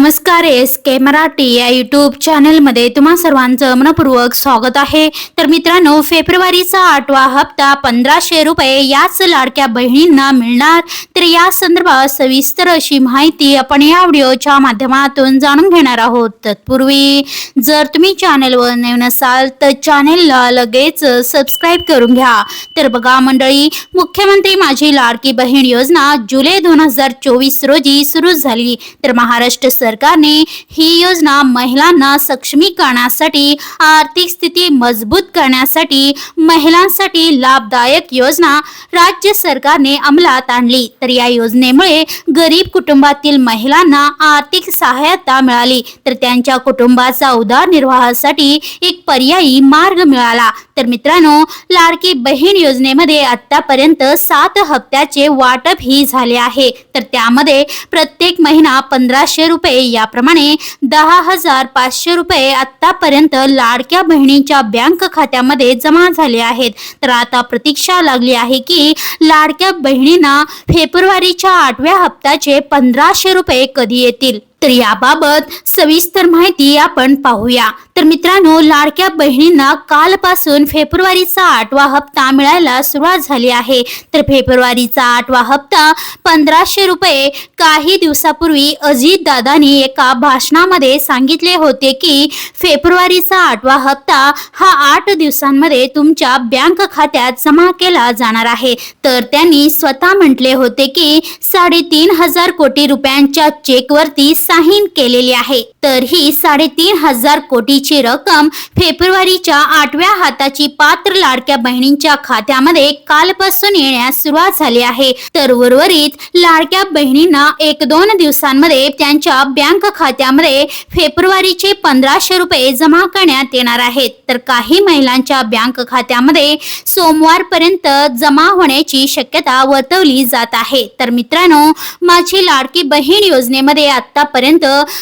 नमस्कार एस के मराठी या युट्यूब चॅनलमध्ये तुम्हा सर्वांचं मनपूर्वक स्वागत आहे. तर मित्रांनो फेब्रुवारीचा आठवा हप्ता पंधराशे रुपये याच लाडक्या बहिणींना मिळणार. तर या संदर्भात सविस्तर अशी माहिती आपण या व्हिडिओच्या माध्यमातून जाणून घेणार आहोत. तत्पूर्वी जर तुम्ही चॅनलवर नवीन असाल तर चॅनेलला लगेच सबस्क्राईब करून घ्या. तर बघा मंडळी मुख्यमंत्री माझी लाडकी बहीण योजना जुलै दोन हजार चोवीस रोजी सुरू झाली. तर महाराष्ट्र सरकारने ही योजना महिलांना सक्षमीकरणासाठी आर्थिक स्थिती मजबूत करण्यासाठी महिलांसाठी लाभदायक योजना राज्य सरकारने अंमलात आणली. तर या योजनेमुळे गरीब कुटुंबातील महिलांना आर्थिक सहायता मिळाली. तर त्यांच्या कुटुंबाचा उदरनिर्वाहासाठी एक पर्यायी मार्ग मिळाला. तर मित्रांनो लाडकी बहीण योजनेमध्ये आतापर्यंत सात हप्त्याचे वाटप ही झाले आहे. तर त्यामध्ये प्रत्येक महिना पंधराशे रुपये याप्रमाणे दहा हजार पाचशे रुपये आतापर्यंत लाडक्या बहिणींच्या बँक खात्यामध्ये जमा झाले आहेत. तर आता प्रतीक्षा लागली आहे की लाडक्या बहिणींना फेब्रुवारीच्या आठव्या हप्त्याचे पंधराशे रुपये कधी येतील? तर याबाबत सविस्तर माहिती आपण पाहूया. तर मित्रांनो लाडक्या बहिणींना कालपासून फेब्रुवारीचा आठवा हप्ता मिळायला सुरुवात झाली आहे. तर फेब्रुवारीचा आठवा हप्ता पंधराशे रुपये. काही दिवसापूर्वी अजित दादानी एका भाषणामध्ये सांगितले होते की फेब्रुवारीचा आठवा हप्ता हा आठ दिवसांमध्ये तुमच्या बँक खात्यात जमा केला जाणार आहे. तर त्यांनी स्वतः म्हटले होते की साडेतीन हजार कोटी रुपयांच्या चेकवरती साहीन केलेली आहे. तर ही साडेतीन हजार कोटीची रक्कम फेब्रुवारीच्या आठव्या हाताची पात्र लाडक्या बहिणींच्या खात्यामध्ये कालपासून येण्यास सुरुवात झाली आहे. तर उर्वरित लाडक्या बहिणींना एक दोन दिवसांमध्ये त्यांच्या बँक खात्यामध्ये फेब्रुवारीचे पंधराशे रुपये जमा करण्यात येणार आहेत. तर काही महिलांच्या बँक खात्यामध्ये सोमवारपर्यंत जमा होण्याची शक्यता वर्तवली जात आहे. तर मित्रांनो माझी लाडकी बहीण योजनेमध्ये आतापर्यंत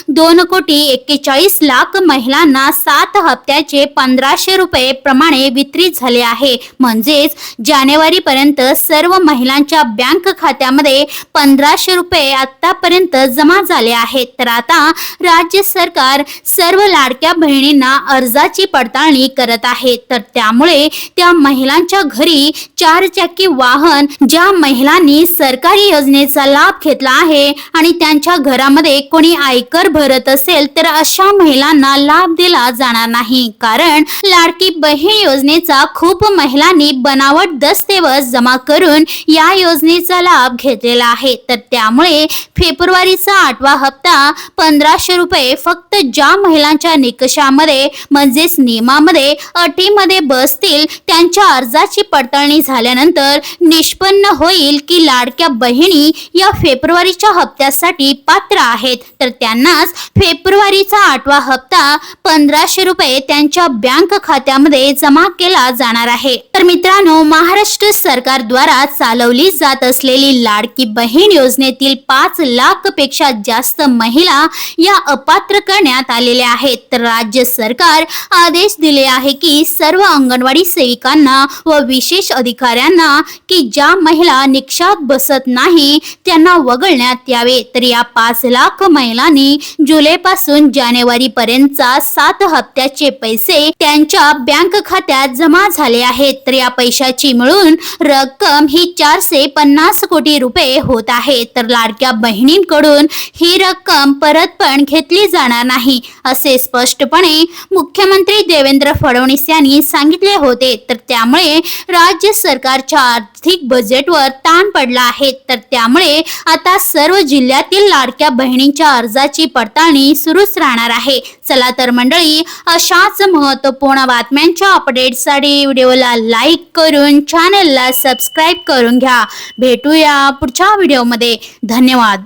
दोन कोटी एक्केचाळीस लाख महिलांना सात हप्त्याचे पंधराशे रुपये प्रमाणे वितरित झाले आहे. म्हणजेच जानेवारी पर्यंत सर्व महिलांच्या बँक खात्यामध्ये पंधराशे रुपये आतापर्यंत जमा झाले आहेत. तर आता राज्य सरकार सर्व लाडक्या बहिणींना अर्जाची पडताळणी करत आहे. तर त्यामुळे त्या महिलांच्या घरी चार चाकी वाहन ज्या महिलांनी सरकारी योजनेचा लाभ घेतला आहे आणि त्यांच्या घरामध्ये कोणी आयकर भरत असेल तर अशा महिलांना लाभ दिला जाणार नाही. कारण लाडकी बहीण योजनेचा खूप महिलांनी बनावट दस्तऐवज जमा करून या योजनेचा लाभ घेतलेला आहे. तर त्यामुळे फेब्रुवारीचा आठवा हप्ता पंधराशे रुपये फक्त ज्या महिलांच्या निकषामध्ये म्हणजेच नियमामध्ये अटीमध्ये बसतील त्यांच्या अर्जाची पडताळणी झाल्यानंतर निष्पन्न होईल की लाडक्या बहिणी या फेब्रुवारीच्या हप्त्यासाठी पात्र आहेत. तर त्यांनाच फेब्रुवारीचा आठवा हप्ता पंधराशे रुपये त्यांच्या बँक खात्यामध्ये जमा केला जाणार आहे. तर मित्रांनो महाराष्ट्र सरकार द्वारा चालवली जात असलेली लाडकी बहीण योजनेतील पाच लाखपेक्षा जास्त महिला या अपात्र करण्यात आलेल्या आहेत. तर राज्य सरकार आदेश दिले आहे की सर्व अंगणवाडी सेविकांना व विशेष अधिकाऱ्यांना की ज्या महिला निक्षात बसत नाही त्यांना वगळण्यात यावे. तर या पाच लाख महिलांनी जुलै पासून जानेवारी पर्यंतचा सात हप्त्याचे पैसे त्यांच्या बँक खात्यात जमा झाले आहेत. तर या पैशाची मिळून रक्कम ही चारशे पन्नास कोटी रुपये होत आहे. तर लाडक्या बहिणींकडून ही रक्कम परत पण घेतली जाणार नाही असे स्पष्टपणे मुख्यमंत्री देवेंद्र फडणवीस यांनी सांगितले होते. तर त्यामुळे राज्य सरकारच्या आर्थिक बजेटवर ताण पडला आहे. तर त्यामुळे आता सर्व जिल्ह्यातील लाडक्या बहिणींच्या अर्जाची पडताळणी सुरूच राहणार आहे. चला तर मंडळी अशाच महत्त्वपूर्ण बातम्यांच्या अपडेटसाठी व्हिडिओला लाईक करून चॅनलला सबस्क्राईब करून घ्या. भेटूया पुढच्या व्हिडिओमध्ये धन्यवाद.